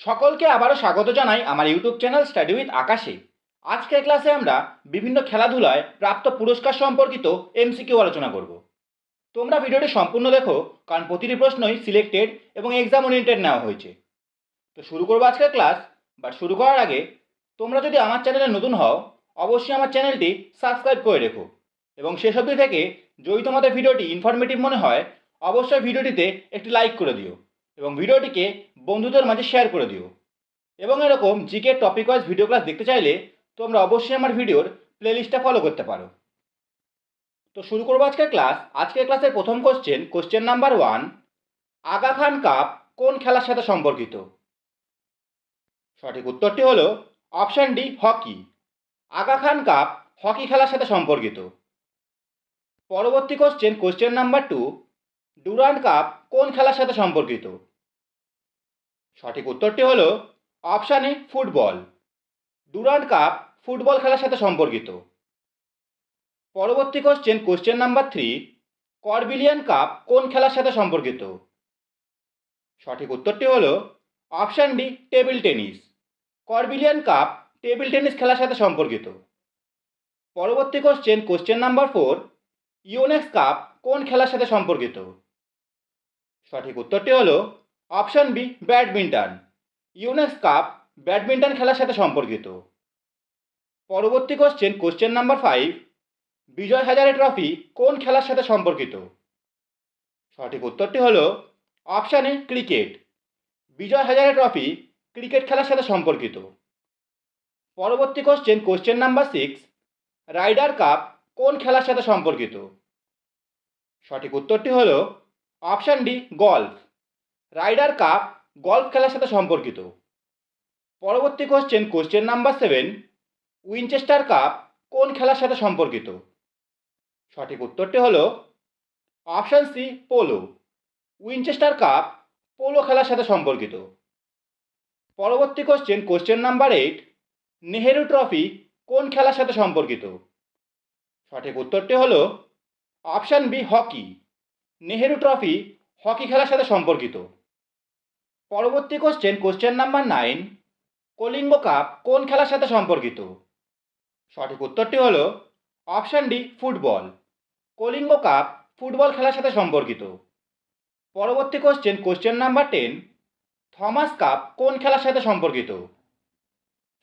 সকলকে আবারও স্বাগত জানাই আমার ইউটিউব চ্যানেল স্টাডি উইথ আকাশে আজকের ক্লাসে আমরা বিভিন্ন খেলাধুলায় প্রাপ্ত পুরস্কার সম্পর্কিত এমসিকিউ আলোচনা করব। তোমরা ভিডিওটি সম্পূর্ণ দেখো, কারণ প্রতিটি প্রশ্নই সিলেক্টেড এবং এক্সাম ওরিয়েন্টেড নেওয়া হয়েছে। তো শুরু করব আজকের ক্লাস বাট শুরু করার আগে তোমরা যদি আমার চ্যানেলে নতুন হও, অবশ্যই আমার চ্যানেলটি সাবস্ক্রাইব করে রেখো। এবং শেষ অবধি থেকে যদি তোমাদের ভিডিওটি ইনফরমেটিভ মনে হয়, অবশ্যই ভিডিওটিতে একটি লাইক করে দিও। এবং ভিডিওটিকে বন্ধুদের মাঝে শেয়ার করে দিও। এবং এরকম GK topic wise video class দেখতে চাইলে তোমরা অবশ্যই আমার ভিডিওর প্লেলিস্টটা ফলো করতে পারো। তো শুরু করব আজকের ক্লাস আজকের ক্লাসের প্রথম question question number one Aga Khan cup কোন খেলার সাথে সম্পর্কিত? সঠিক উত্তরটি হলো option D hockey Aga Khan cup hockey খেলার সাথে সম্পর্কিত। পরবর্তী question question number two Durand cup কোন খেলার সাথে সম্পর্কিত? সঠিক উত্তরটি হলো option football Durand cup football খেলার সাথে সম্পর্কিত। পরবর্তী question question number three Corbillon cup কোন খেলার সাথে সম্পর্কিত? সঠিক উত্তরটি হল option D table tennis Corbillon cup table tennis খেলার সাথে সম্পর্কিত। পরবর্তী question question number four Yonex cup কোন খেলার সাথে সম্পর্কিত? সঠিক উত্তরটি হলো option B badminton Yonex cup badminton খেলার সাথে সম্পর্কিত। পরবর্তী question question number five Vijay Hazare trophy কোন খেলার সাথে সম্পর্কিত? সঠিক উত্তরটি হল option A cricket Bijoy Hazare trophy cricket খেলার সাথে সম্পর্কিত। পরবর্তী question question number six Ryder cup কোন খেলার সাথে সম্পর্কিত? সঠিক উত্তরটি হল option D golf Ryder cup golf খেলার সাথে সম্পর্কিত। পরবর্তী question question number seven Winchester cup কোন খেলার সাথে সম্পর্কিত? সঠিক উত্তরটি হল option C polo Winchester cup polo খেলার সাথে সম্পর্কিত। পরবর্তী question question number eight Nehru trophy কোন খেলার সাথে সম্পর্কিত? সঠিক উত্তরটি হল option B hockey Nehru trophy hockey খেলার সাথে সম্পর্কিত। পরবর্তী question question number nine Kalinga cup কোন খেলার সাথে সম্পর্কিত? সঠিক উত্তরটি হলো option D football Kalinga cup football খেলার সাথে সম্পর্কিত। পরবর্তী question question number ten Thomas cup কোন খেলার সাথে সম্পর্কিত?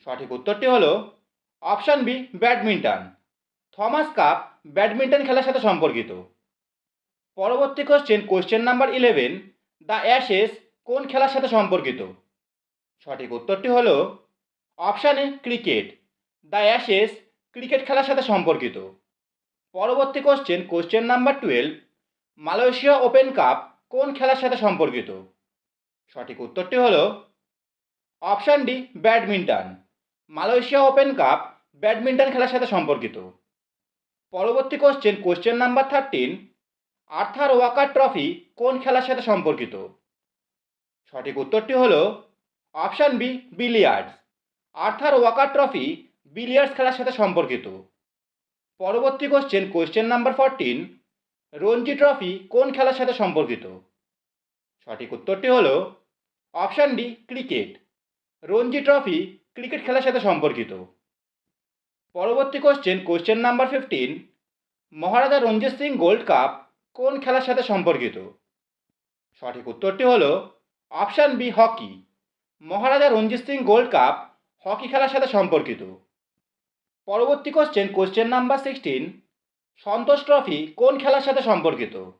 সঠিক উত্তরটি হলো option B badminton Thomas cup badminton খেলার সাথে সম্পর্কিত। পরবর্তী question question number eleven the Ashes কোন খেলার সাথে সম্পর্কিত? সঠিক উত্তরটি হল option A cricket the Ashes cricket খেলার সাথে সম্পর্কিত। পরবর্তী question question number twelve Malaysia open cup কোন খেলার সাথে সম্পর্কিত? সঠিক উত্তরটি হল option D badminton Malaysia open cup badminton খেলার সাথে সম্পর্কিত। পরবর্তী question question number thirteen Arthur Walker trophy কোন খেলার সাথে সম্পর্কিত? সঠিক উত্তরটি হল option B, billiards. Arthur Walker trophy billiards খেলার সাথে সম্পর্কিত। পরবর্তী question question number fourteen Ranji trophy কোন খেলার সাথে সম্পর্কিত? সঠিক উত্তরটি হল option D, cricket. Ranji trophy cricket খেলার সাথে সম্পর্কিত। পরবর্তী question question number fifteen Maharaja Ranjit Singh gold cup কোন খেলার সাথে সম্পর্কিত? সঠিক উত্তরটি হলো option B hockey. Maharaja Ranjit Singh gold cup hockey খেলার সাথে সম্পর্কিত। পরবর্তী question question number sixteen Santosh trophy কোন খেলার সাথে সম্পর্কিত?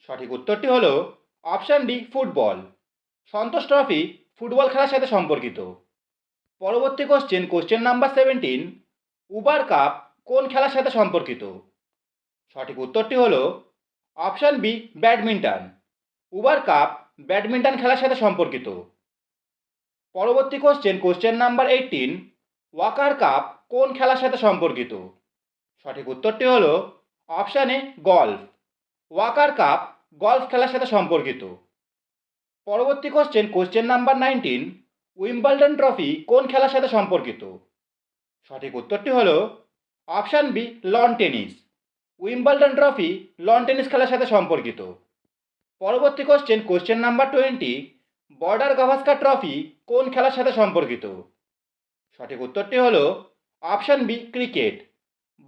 সঠিক উত্তরটি হলো option D football. Santosh trophy football খেলার সাথে সম্পর্কিত। পরবর্তী question question number seventeen Uber cup কোন খেলার সাথে সম্পর্কিত? সঠিক উত্তরটি হলো option B, badminton. Uber cup, badminton খেলার সাথে সম্পর্কিত। পরবর্তী question question number eighteen Walker cup কোন খেলার সাথে সম্পর্কিত? সঠিক উত্তরটি হল option A, golf. Walker cup golf খেলার সাথে সম্পর্কিত। পরবর্তী question question number nineteen Wimbledon trophy কোন খেলার সাথে সম্পর্কিত? সঠিক উত্তরটি হল option B, lawn tennis. Wimbledon trophy lawn tennis খেলার সাথে সম্পর্কিত। পরবর্তী question question number twenty Border Gavaskar trophy কোন খেলার সাথে সম্পর্কিত? সঠিক উত্তরটি হলো option B, cricket.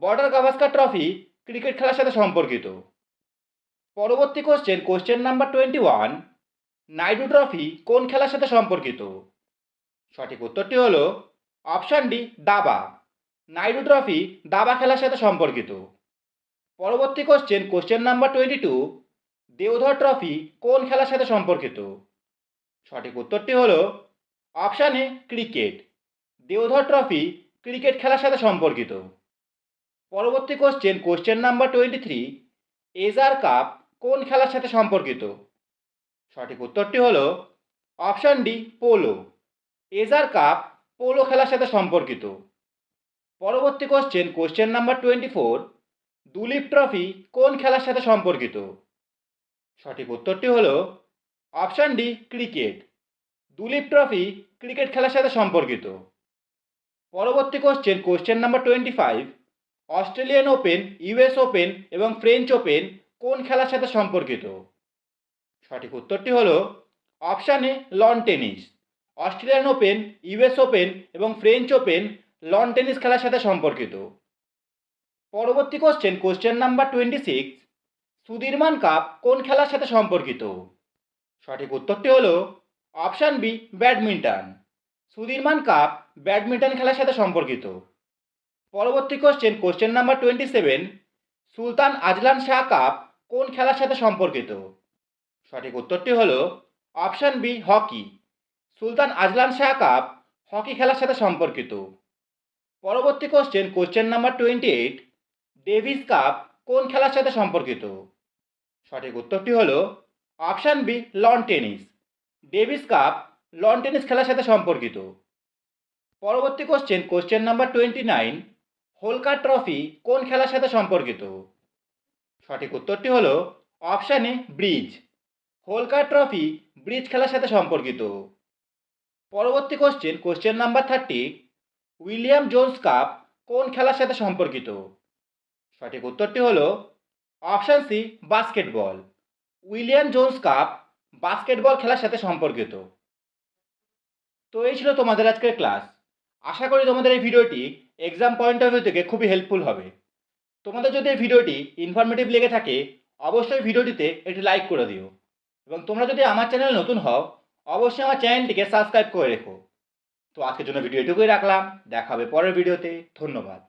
Border Gavaskar trophy cricket খেলার সাথে সম্পর্কিত। পরবর্তী question question number twenty one Naidu trophy কোন খেলার সাথে সম্পর্কিত? সঠিক উত্তরটি হলো অপশান ডি, দাবা। নাইডু ট্রফি দাবা খেলার সাথে সম্পর্কিত। পরবর্তী question question number twenty two Deodhar trophy কোন খেলার সাথে সম্পর্কিত? সঠিক উত্তরটি হল option cricket Deodhar trophy cricket খেলার সাথে সম্পর্কিত। পরবর্তী question question number twenty three Ezra cup কোন খেলার সাথে সম্পর্কিত? সঠিক উত্তরটি হল option D polo Ezra cup polo খেলার সাথে সম্পর্কিত। পরবর্তী question question number twenty four Duleep trophy কোন খেলার সাথে সম্পর্কিত? সঠিক উত্তরটি হল option D, cricket. Duleep trophy cricket খেলার সাথে সম্পর্কিত। পরবর্তী question question number twenty five Australian open US open এবং ফ্রেঞ্চ ওপেন কোন খেলার সাথে সম্পর্কিত? সঠিক উত্তরটি হল option A lawn tennis Australian open US open এবং ফ্রেঞ্চ ওপেন লন টেনিস খেলার সাথে সম্পর্কিত। পরবর্তী question question number twenty six Sudirman cup কোন খেলার সাথে সম্পর্কিত? সঠিক উত্তরটি হলো option B badminton Sudirman cup badminton খেলার সাথে সম্পর্কিত। পরবর্তী question question number twenty seven Sultan Azlan Shah cup কোন খেলার সাথে সম্পর্কিত? সঠিক উত্তরটি হলো option B hockey Sultan Azlan Shah cup hockey খেলার সাথে সম্পর্কিত। পরবর্তী question question number twenty eight Davis cup কোন খেলার সাথে সম্পর্কিত? সঠিক উত্তরটি হল option B lawn tennis Davis cup lawn tennis খেলার সাথে সম্পর্কিত। পরবর্তী question question number twenty nine Holkar trophy কোন খেলার সাথে সম্পর্কিত? সঠিক উত্তরটি হল option bridge Holkar trophy bridge খেলার সাথে সম্পর্কিত। পরবর্তী question question number thirty William Jones cup কোন খেলার সাথে সম্পর্কিত? সঠিক উত্তরটি হলো option C basketball William Jones cup basketball খেলার সাথে সম্পর্কিত। তো এই ছিল তোমাদের আজকের ক্লাস আশা করি তোমাদের এই ভিডিওটি এক্সাম পয়েন্ট অফ ভিউ থেকে খুবই হেল্পফুল হবে। তোমাদের যদি এই ভিডিওটি ইনফরমেটিভ লেগে থাকে, অবশ্যই ভিডিওটিতে একটি লাইক করে দিও। এবং তোমরা যদি আমার চ্যানেল নতুন হও, অবশ্যই আমার চ্যানেলটিকে সাবস্ক্রাইব করে রেখো। তো আজকের জন্য ভিডিও এটুকুই রাখলাম। দেখা হবে পরের ভিডিওতে। ধন্যবাদ।